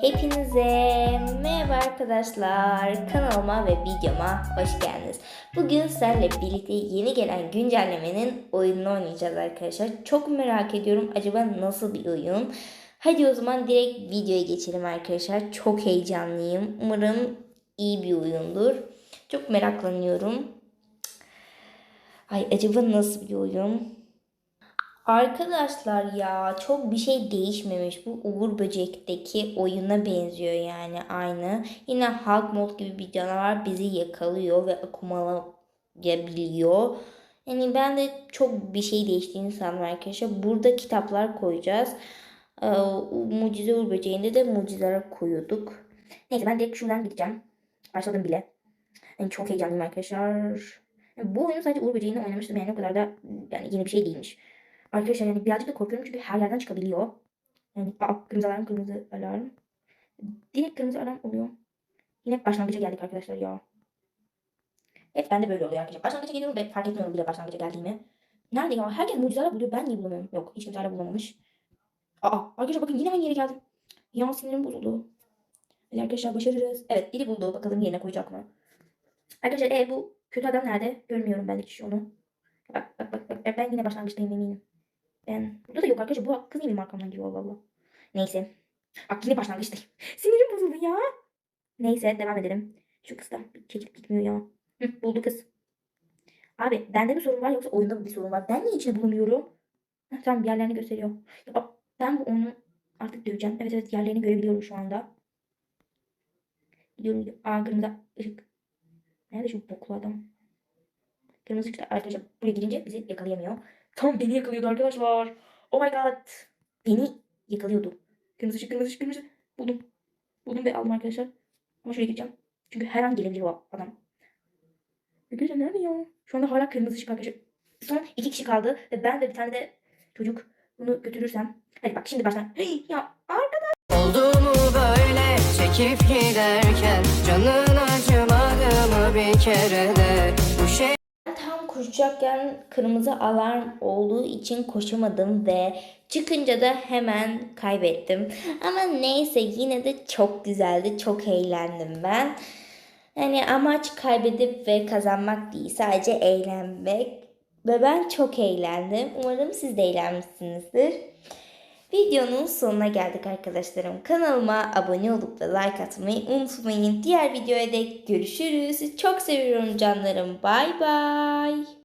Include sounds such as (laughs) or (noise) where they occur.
Hepinize merhaba arkadaşlar. Kanalıma ve videoma hoş geldiniz. Bugün sizlerle birlikte yeni gelen güncellemenin oyununu oynayacağız arkadaşlar. Çok merak ediyorum acaba nasıl bir oyun? Hadi o zaman direkt videoya geçelim arkadaşlar. Çok heyecanlıyım. Umarım iyi bir oyundur. Çok meraklanıyorum. Ay acaba nasıl bir oyun? Arkadaşlar ya çok bir şey değişmemiş. Bu Uğur Böcek'teki oyuna benziyor yani aynı. Yine Hulk mod gibi bir canavar bizi yakalıyor ve akumalayabiliyor. Yani ben de çok bir şey değiştiğini sandım arkadaşlar. Burada kitaplar koyacağız. Ee, Mucize Uğur Böceği'nde de mucizeler koyuyorduk. Neyse ben direkt şuradan gideceğim. Başladım bile. Yani çok heyecanlıyım arkadaşlar. Yani bu oyunu sadece Uğur Böceği'nde oynamıştım yani o kadar da yani yeni bir şey değilmiş. Arkadaşlar yani birazcık da korkuyorum çünkü her yerden çıkabiliyor. Yani aa, kırmızı alarm kırmızı alarm. Direkt kırmızı alarm oluyor. Yine başlangıca geldik arkadaşlar ya. Hep bende böyle oluyor arkadaşlar. Başlangıca geliyorum ve fark etmiyorum bile başlangıca geldiğimi. Nerede ya? Herkes mucizeler buluyor. Ben niye bulamıyorum? Yok hiç kimse bulamamış. Aa arkadaşlar bakın yine aynı yere geldim. Ya sinirim bozuldu. Hadi arkadaşlar başarırız. Evet biri buldu. Bakalım yerine koyacak mı? Arkadaşlar e, bu kötü adam nerede? Görmüyorum ben hiç onu. Bak bak bak. bak. Ben yine başlangıçtayım eminim. Ben burada da yok arkadaşlar. Bu kız niye benim arkamdan giriyor Allah Allah. Neyse. Bak yine başlangıçtayım. (laughs) Sinirim bozuldu ya. Neyse devam edelim. Şu kız da çekip gitmiyor ya. Hı, buldu kız. Abi bende mi sorun var yoksa oyunda mı bir sorun var? Ben niye içine bulamıyorum? Heh, tamam yerlerini gösteriyor. Ya, ben bu onu artık döveceğim. Evet evet yerlerini görebiliyorum şu anda. Gidiyorum. gidiyorum. Aa kırmızı ışık. Nerede şu boklu adam? Kırmızı ışıkta arkadaşlar buraya girince bizi yakalayamıyor. Tam beni yakalıyordu arkadaşlar. Oh my god. Beni yakalıyordu. Kırmızı ışık, kırmızı ışık, kırmızı. Buldum. Buldum ve aldım arkadaşlar. Ama şuraya gireceğim. Çünkü her an gelebilir o adam. Arkadaşlar nerede ya? Şu anda hala kırmızı ışık arkadaşlar. Son iki kişi kaldı. Ve ben ve bir tane de çocuk bunu götürürsem. Hadi bak şimdi baştan. ya Oldu mu böyle çekip giderken Canın acımadı mı bir kere de koşacakken kırmızı alarm olduğu için koşamadım ve çıkınca da hemen kaybettim. Ama neyse yine de çok güzeldi. Çok eğlendim ben. Yani amaç kaybedip ve kazanmak değil. Sadece eğlenmek. Ve ben çok eğlendim. Umarım siz de eğlenmişsinizdir. Videonun sonuna geldik arkadaşlarım. Kanalıma abone olup ve like atmayı unutmayın. Diğer videoya dek görüşürüz. Çok seviyorum canlarım. Bay bay.